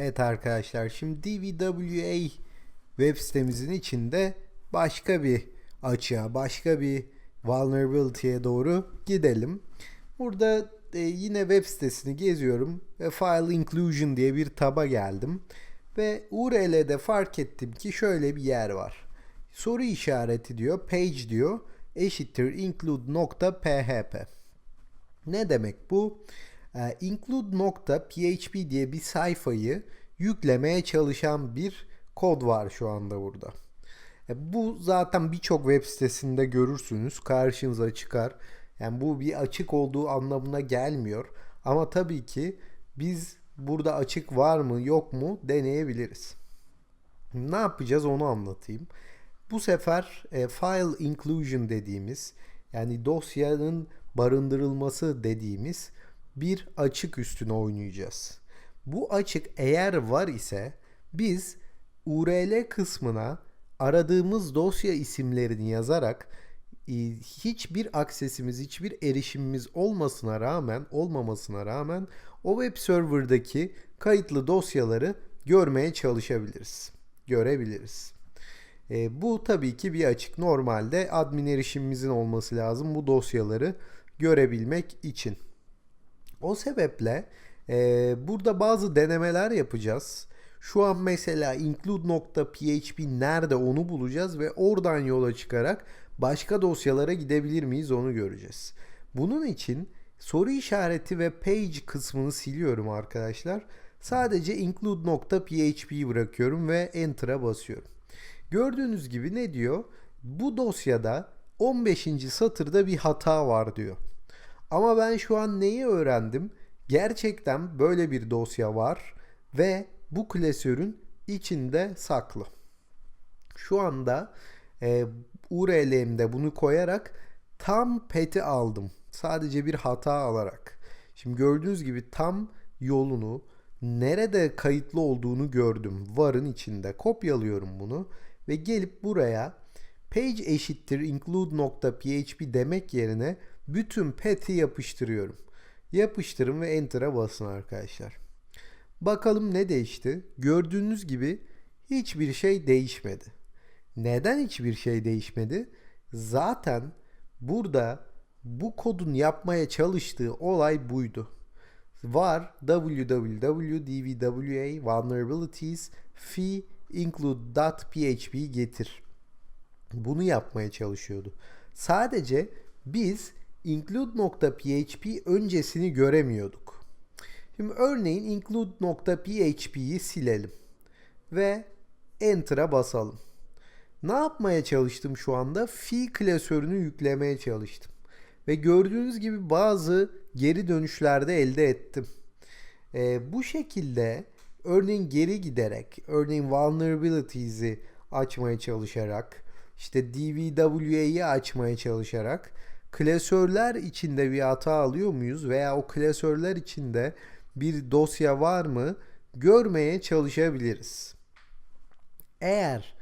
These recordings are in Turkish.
Evet arkadaşlar şimdi DVWA web sitemizin içinde başka bir açığa, başka bir vulnerability'ye doğru gidelim. Burada e, yine web sitesini geziyorum ve File Inclusion diye bir taba geldim. Ve URL'de fark ettim ki şöyle bir yer var. Soru işareti diyor, page diyor, eşittir include nokta php. Ne demek bu? Ee, include.php diye bir sayfayı yüklemeye çalışan bir kod var şu anda burada. E, bu zaten birçok web sitesinde görürsünüz. Karşınıza çıkar. Yani bu bir açık olduğu anlamına gelmiyor. Ama tabii ki biz burada açık var mı yok mu deneyebiliriz. Ne yapacağız onu anlatayım. Bu sefer e, file inclusion dediğimiz yani dosyanın barındırılması dediğimiz bir açık üstüne oynayacağız. Bu açık eğer var ise biz URL kısmına aradığımız dosya isimlerini yazarak e, hiçbir aksesimiz, hiçbir erişimimiz olmasına rağmen, olmamasına rağmen o web server'daki kayıtlı dosyaları görmeye çalışabiliriz. Görebiliriz. E, bu tabii ki bir açık. Normalde admin erişimimizin olması lazım bu dosyaları görebilmek için. O sebeple e, burada bazı denemeler yapacağız. Şu an mesela include.php nerede onu bulacağız ve oradan yola çıkarak başka dosyalara gidebilir miyiz onu göreceğiz. Bunun için soru işareti ve page kısmını siliyorum arkadaşlar. Sadece include.php'yi bırakıyorum ve enter'a basıyorum. Gördüğünüz gibi ne diyor? Bu dosyada 15. satırda bir hata var diyor. Ama ben şu an neyi öğrendim? Gerçekten böyle bir dosya var ve bu klasörün içinde saklı. Şu anda e, URL'imde bunu koyarak tam pet'i aldım. Sadece bir hata alarak. Şimdi gördüğünüz gibi tam yolunu nerede kayıtlı olduğunu gördüm. Var'ın içinde. Kopyalıyorum bunu ve gelip buraya page eşittir include.php demek yerine bütün pet'i yapıştırıyorum. Yapıştırın ve enter'a basın arkadaşlar. Bakalım ne değişti? Gördüğünüz gibi hiçbir şey değişmedi. Neden hiçbir şey değişmedi? Zaten burada bu kodun yapmaya çalıştığı olay buydu. Var www.dvwa vulnerabilities fee include.php getir. Bunu yapmaya çalışıyordu. Sadece biz include.php öncesini göremiyorduk. Şimdi örneğin include.php'yi silelim ve enter'a basalım. Ne yapmaya çalıştım şu anda? Fi klasörünü yüklemeye çalıştım. Ve gördüğünüz gibi bazı geri dönüşlerde elde ettim. Ee, bu şekilde örneğin geri giderek, örneğin vulnerabilities'i açmaya çalışarak, işte DVWA'yı açmaya çalışarak klasörler içinde bir hata alıyor muyuz veya o klasörler içinde bir dosya var mı görmeye çalışabiliriz. Eğer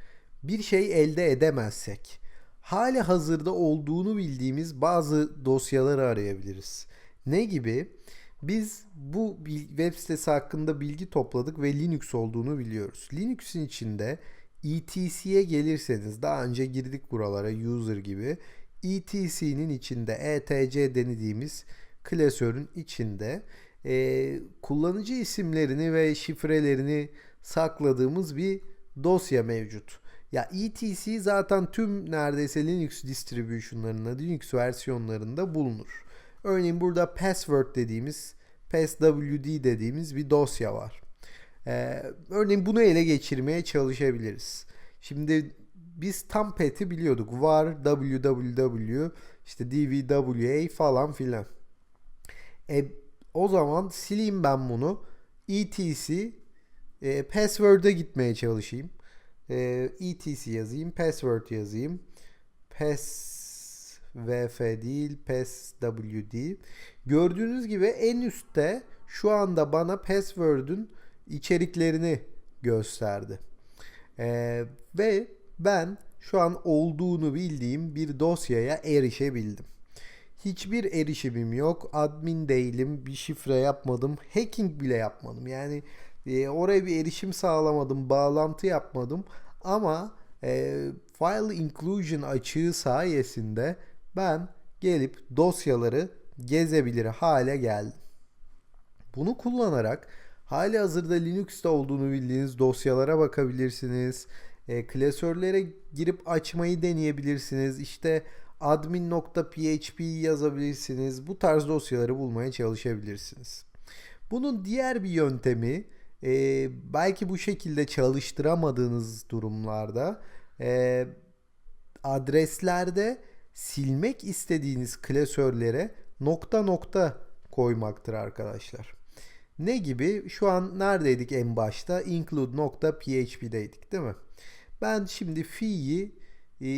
bir şey elde edemezsek hali hazırda olduğunu bildiğimiz bazı dosyaları arayabiliriz. Ne gibi? Biz bu web sitesi hakkında bilgi topladık ve Linux olduğunu biliyoruz. Linux'in içinde ETC'ye gelirseniz daha önce girdik buralara user gibi ETC'nin içinde ETC denediğimiz klasörün içinde e, kullanıcı isimlerini ve şifrelerini sakladığımız bir dosya mevcut. Ya ETC zaten tüm neredeyse Linux distribution'larında, Linux versiyonlarında bulunur. Örneğin burada password dediğimiz, passwd dediğimiz bir dosya var. Ee, örneğin bunu ele geçirmeye çalışabiliriz. Şimdi biz tam pet'i biliyorduk. Var www işte dvwa falan filan. E, o zaman sileyim ben bunu. etc e, password'e gitmeye çalışayım. E, etc yazayım. Password yazayım. Pass vf değil passwd. Gördüğünüz gibi en üstte şu anda bana password'ün içeriklerini gösterdi. E, ve ben şu an olduğunu bildiğim bir dosyaya erişebildim. Hiçbir erişimim yok. Admin değilim. Bir şifre yapmadım. Hacking bile yapmadım. Yani E, oraya bir erişim sağlamadım, bağlantı yapmadım ama e, file inclusion açığı sayesinde ben gelip dosyaları gezebilir hale geldim. Bunu kullanarak hali hazırda Linux'ta olduğunu bildiğiniz dosyalara bakabilirsiniz. E, klasörlere girip açmayı deneyebilirsiniz. İşte admin.php yazabilirsiniz. Bu tarz dosyaları bulmaya çalışabilirsiniz. Bunun diğer bir yöntemi e, belki bu şekilde çalıştıramadığınız durumlarda e, adreslerde silmek istediğiniz klasörlere nokta nokta koymaktır arkadaşlar. Ne gibi? Şu an neredeydik en başta? include.php'deydik değil mi? Ben şimdi fi'yi e,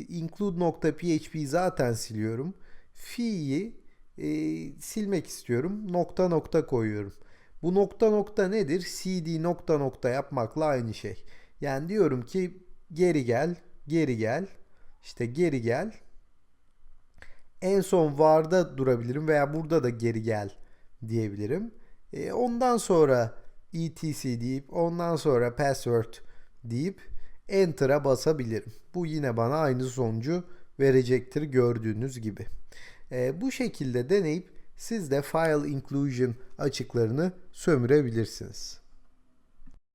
include.php zaten siliyorum. Fi'yi e, silmek istiyorum. Nokta nokta koyuyorum. Bu nokta nokta nedir? cd nokta nokta yapmakla aynı şey. Yani diyorum ki geri gel, geri gel, işte geri gel. En son varda durabilirim veya burada da geri gel diyebilirim. E, ondan sonra etc deyip ondan sonra password deyip enter'a basabilirim. Bu yine bana aynı sonucu verecektir gördüğünüz gibi. E, bu şekilde deneyip siz de file inclusion açıklarını sömürebilirsiniz.